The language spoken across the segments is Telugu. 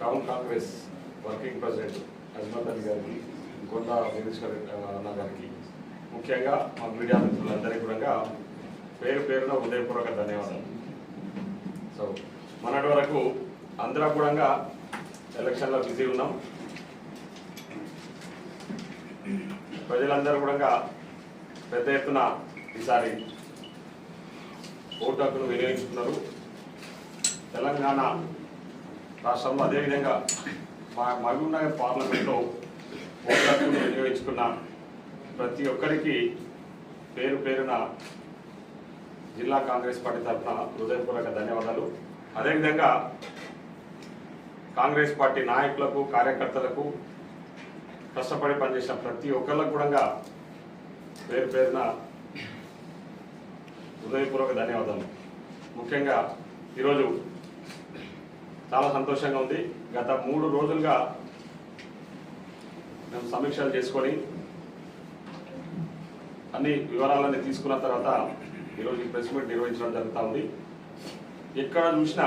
Town Congress working president Ajmat Ali గారికి కొండ వీరేశ్వర అన్న గారికి ముఖ్యంగా మా మీడియా మిత్రులందరికీ కూడా పేరు పేరున హృదయపూర్వక ధన్యవాదాలు. సో మొన్నటి వరకు అందరం కూడా ఎలక్షన్లో బిజీ ఉన్నాం. ప్రజలందరూ కూడా పెద్ద ఎత్తున ఈసారి ఓటు హక్కును వినియోగించుకున్నారు. తెలంగాణ రాష్ట్రంలో అదేవిధంగా మా మహబూబ్నగర్ పార్లమెంట్లో ఓటు హక్కును వినియోగించుకున్న ప్రతి ఒక్కరికి పేరు పేరున జిల్లా కాంగ్రెస్ పార్టీ తరఫున హృదయపూర్వక ధన్యవాదాలు. అదేవిధంగా కాంగ్రెస్ పార్టీ నాయకులకు కార్యకర్తలకు కష్టపడి పనిచేసిన ప్రతి ఒక్కరికి కూడా పేరు పేరున హృదయపూర్వక ధన్యవాదాలు. ముఖ్యంగా ఈరోజు చాలా సంతోషంగా ఉంది. గత మూడు రోజులుగా మేము సమీక్షలు చేసుకొని అన్ని వివరాలన్నీ తీసుకున్న తర్వాత ఈరోజు ఈ ప్రెస్ మీట్ నిర్వహించడం జరుగుతూ ఉంది. ఎక్కడ చూసినా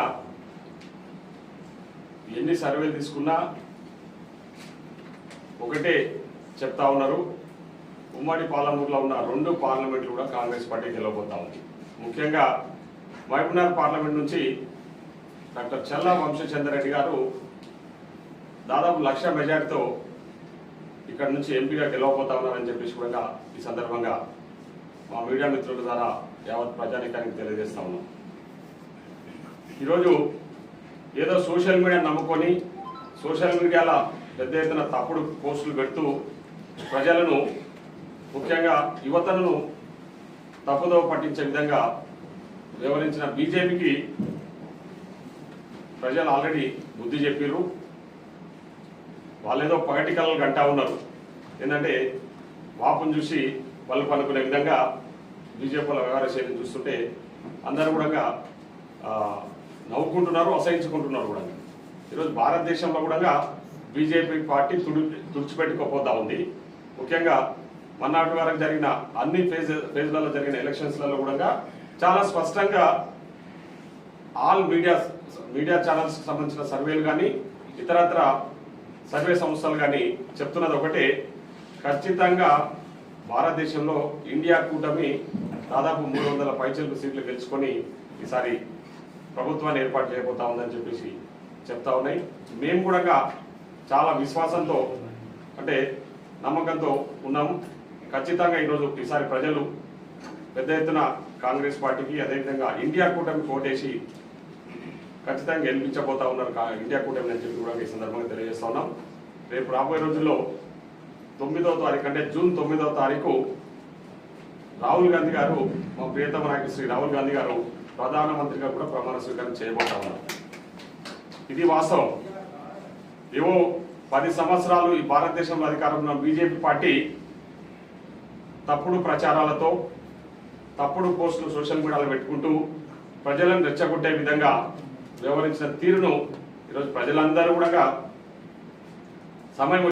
ఎన్ని సర్వేలు తీసుకున్నా ఒకటే చెప్తా ఉన్నారు. ఉమ్మడి పాలమూరులో ఉన్న రెండు పార్లమెంట్లు కూడా కాంగ్రెస్ పార్టీ గెలవబోతా ఉంది. ముఖ్యంగా మహబూబ్నగర్ పార్లమెంట్ నుంచి డాక్టర్ చల్లా వంశచంద్రరెడ్డి గారు దాదాపు లక్ష మెజార్టీతో ఇక్కడ నుంచి ఎంపీగా గెలవబోతా ఉన్నారని చెప్పేసి కూడా ఈ సందర్భంగా మా మీడియా మిత్రుల ద్వారా యావత్ ప్రజానికానికి తెలియజేస్తా ఉన్నాం. ఈరోజు ఏదో సోషల్ మీడియా నమ్ముకొని సోషల్ మీడియాల పెద్ద ఎత్తున తప్పుడు పోస్టులు పెడుతూ ప్రజలను ముఖ్యంగా యువతను తప్పుదో పట్టించే విధంగా వివరించిన బీజేపీకి ప్రజలు ఆల్రెడీ బుద్ధి చెప్పిర్రు. వాళ్ళేదో పగటి కళలు గంటా ఉన్నారు. ఏంటంటే వాపును చూసి వాళ్ళు పలుకునే విధంగా బీజేపీల వ్యవహార శైలిని చూస్తుంటే అందరూ కూడా నవ్వుకుంటున్నారు అసహించుకుంటున్నారు కూడా. ఈరోజు భారతదేశంలో కూడా బీజేపీ పార్టీ తుడి తుడిచిపెట్టుకోపోతా ఉంది. ముఖ్యంగా మన్నాటి వరకు జరిగిన అన్ని ఫేజ్ ఫేజ్లలో జరిగిన ఎలక్షన్స్లలో కూడా చాలా స్పష్టంగా ఆల్ మీడియా మీడియా ఛానల్స్ సంబంధించిన సర్వేలు కానీ ఇతరత్ర సర్వే సంస్థలు కానీ చెప్తున్నది ఒకటే. ఖచ్చితంగా భారతదేశంలో ఇండియా కూటమి దాదాపు మూడు వందల పైచలకు సీట్లు గెలుచుకొని ఈసారి ప్రభుత్వాన్ని ఏర్పాటు చేయబోతా ఉందని చెప్పేసి చెప్తా ఉన్నాయి. మేము కూడా చాలా విశ్వాసంతో అంటే నమ్మకంతో ఉన్నాము. ఖచ్చితంగా ఈరోజు ఈసారి ప్రజలు పెద్ద ఎత్తున కాంగ్రెస్ పార్టీకి అదేవిధంగా ఇండియా కూటమి కోటేసి ఖచ్చితంగా గెలిపించబోతా ఉన్నారు ఇండియా కూటమి అని చెప్పి కూడా ఈ సందర్భంగా తెలియజేస్తా ఉన్నాం. రేపు రాబోయే రోజుల్లో తొమ్మిదవ తారీఖు అంటే జూన్ తొమ్మిదవ తారీఖు రాహుల్ గాంధీ గారు మా ప్రియతమ నాయకుడు శ్రీ రాహుల్ గాంధీ గారు ప్రధానమంత్రిగా కూడా ప్రమాణ స్వీకారం చేయబోతా ఉన్నారు. ఇది వాస్తవం. ఏవో పది సంవత్సరాలు ఈ భారతదేశంలో అధికారంలో ఉన్న బీజేపీ పార్టీ తప్పుడు ప్రచారాలతో తప్పుడు పోస్టులు సోషల్ మీడియాలో పెట్టుకుంటూ ప్రజలను రెచ్చగొట్టే విధంగా వ్యవహరించిన తీరును ఈరోజు ప్రజలందరూ కూడా సమయం